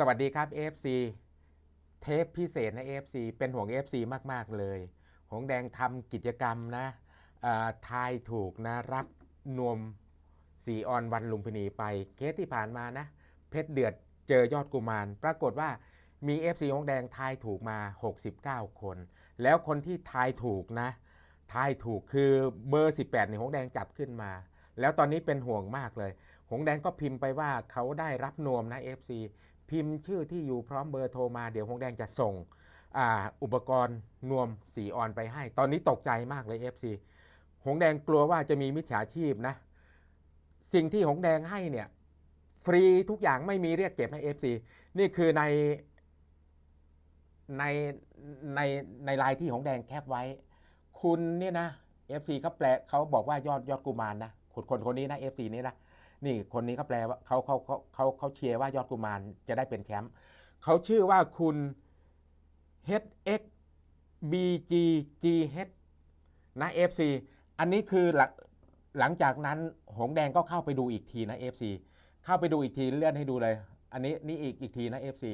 สวัสดีครับ AFC เทปพิเศษนะ AFC เป็นห่วง AFC มาก ๆ เลย หงแดงทำกิจกรรมนะทายถูกนะ รับนวมสีออนวันลุมพินีไป เคสที่ผ่านมานะ เพชรเดือดเจอยอดกุมาร ปรากฏว่ามี FC หงแดงทายถูกมา 69 คน แล้วคนที่ทายถูกนะ ทายถูกคือเบอร์ 18เนี่ยหงแดงจับขึ้นมา แล้วตอนนี้เป็นห่วงมากเลย หงแดงก็พิมพ์ไปว่าเขาได้รับนวมนะ FC พิมพ์ชื่อที่อยู่พร้อมเบอร์โทรมาเดี๋ยวหงแดงจะส่งออุปกรณ์นวมสีออนไปให้ ตอนนี้ตกใจมากเลย FC หงแดงกลัวว่าจะมีมิจฉาชีพนะ สิ่งที่หงแดงให้เนี่ยฟรีทุกอย่างไม่มีเรียกเก็บนะ FC นี่คือในในในในลน์ที่หงแดงแคปไว้ คุณเนี่ยนะ FC เขาแปลเขาบอกว่ายอดยอดกุมารนะคนคนคนนี้นะ FC นี่นะ นี่คนนี้เขาแปลว่าเขาเขาเขาเขาเขาเชียร์ว่ายอดกุมารจะได้เป็นแชมป์เขาชื่อว่าคุณ HX BGGH นะ FC อันนี้คือหลังหลังจากนั้นหงแดงก็เข้าไปดูอีกทีนะ FC เข้าไปดูอีกทีเลื่อนให้ดูเลย อันนี้นี่อีกอีกทีนะ FC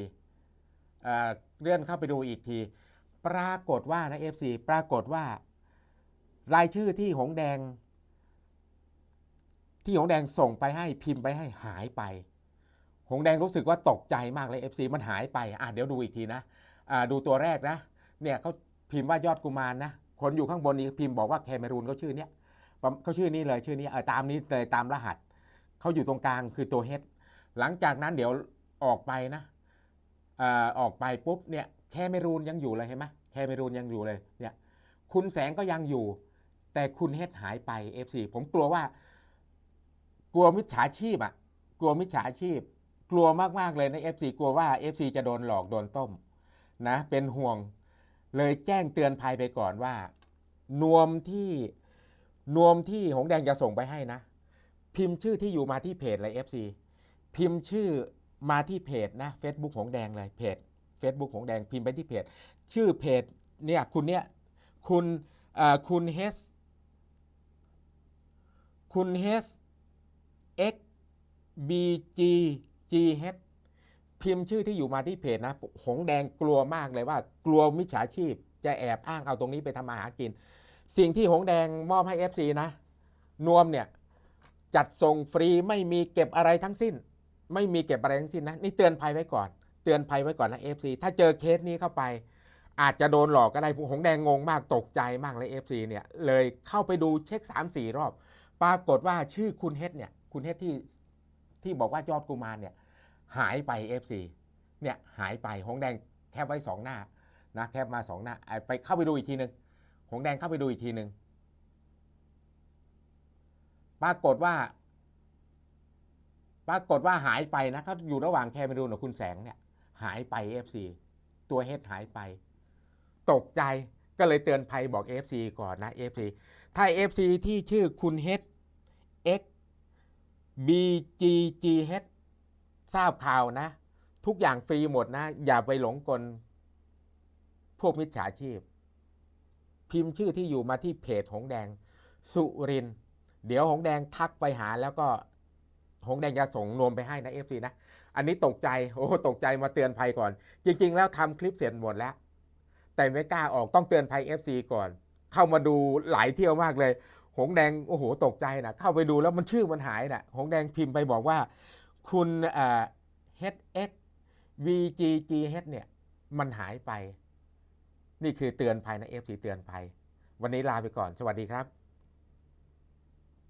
เอ่อเลื่อนเข้าไปดูอีกที ปรากฏว่านะ FC ปรากฏว่ารายชื่อที่หงแดง ที่หงแดงส่งไปให้พิมพ์ไปให้หายไป หงแดงรู้สึกว่าตกใจมากเลย FC มันหายไปอะเดี๋ยวดูอีกทีนะอ่าดูตัวแรกนะ เนี่ยเขาพิมพ์ว่ายอดกุมารนะคนอยู่ข้างบนนี้พิมพ์บอกว่าแคเมรูนเขาชื่อเนี้ยเขาชื่อนี้เลยชื่อนี้เออตามนี้เลยตามรหัสเขาอยู่ตรงกลางคือตัวเฮดหลังจากนั้นเดี๋ยวออกไปนะอ่อออกไปปุ๊บเนี่ยแคเมรูนยังอยู่เลยเห็นไหมแคเมรูนยังอยู่เลยเนี่ยคุณแสงก็ยังอยู่ แต่คุณเฮดหายไป FC ผมกลัวว่า กลัวมิจฉาชีพอะ กลัวมิจฉาชีพ กลัวมาก ๆ เลยนะ FC กลัวว่า FC จะโดนหลอกโดนต้มนะเป็นห่วงเลยแจ้งเตือนภัยไปก่อนว่า นวมที่นวมที่หงแดงจะส่งไปให้นะ พิมพ์ชื่อที่อยู่มาที่เพจเลย FC พิมพ์ชื่อมาที่เพจนะ Facebook หงแดงเลยเพจ Facebook หงแดงพิมพ์ไปที่เพจ ชื่อเพจเนี่ยคุณเนี่ยคุณคุณเฮสคุณเฮส x b g g h พิมพ์ชื่อที่อยู่มาที่เพจนะ หงแดงกลัวมากเลยว่า กลัวมิจฉาชีพ จะแอบอ้างเอาตรงนี้ไปทำมาหากิน สิ่งที่หงแดงมอบให้ FC นะ นวมเนี่ย จัดส่งฟรีไม่มีเก็บอะไรทั้งสิ้น ไม่มีเก็บอะไรทั้งสิ้นนะ นี่เตือนภัยไว้ก่อน เตือนภัยไว้ก่อนนะ FC ถ้าเจอเคสนี้เข้าไป อาจจะโดนหลอกก็ได้หงแดงงงมากตกใจมากเลย FC เนี่ยเลยเข้าไปดูเช็ค 3-4 รอบ ปรากฏว่าชื่อคุณเฮดเนี่ย คุณเฮดที่ที่บอกว่ายอดกุมารเนี่ยหายไป FC เนี่ยหายไปหงแดงแคปไว้สองหน้านะแคปมาสองหน้าไปเข้าไปดูอีกทีหนึ่งหงแดงเข้าไปดูอีกทีหนึ่งปรากฏว่า ปรากฏว่าหายไปนะเขาอยู่ระหว่างแคเมรูนกับคุณแสงเนี่ยหายไป FC ตัวเฮดหายไป ตกใจก็เลยเตือนภัยบอก FC ก่อนนะ FC ถ้า FC ที่ชื่อคุณเฮด X BGGH ทราบข่าวนะ ทุกอย่างฟรีหมดนะ อย่าไปหลงกล พวกมิจฉาชีพ พิมพ์ชื่อที่อยู่มาที่เพจหงแดง สุริน เดี๋ยวหงแดงทักไปหาแล้วก็หงแดงจะส่งนวมไปให้นะ FC นะ อันนี้ตกใจ โอ้ตกใจมาเตือนภัยก่อน จริง ๆ แล้วทำคลิปเสร็จหมดแล้ว แต่ไม่กล้าออกต้องเตือนภัย FC ก่อน เข้ามาดูหลายเที่ยวมากเลย หงแดงโอ้โหตกใจนะเข้าไปดูแล้วมันชื่อมันหายนะหงแดงพิมพ์ไปบอกว่า คุณเอ่อ HX VGGH เนี่ยมันหายไป นี่คือเตือนภัยนะ FC เตือนภัย วันนี้ลาไปก่อน สวัสดีครับ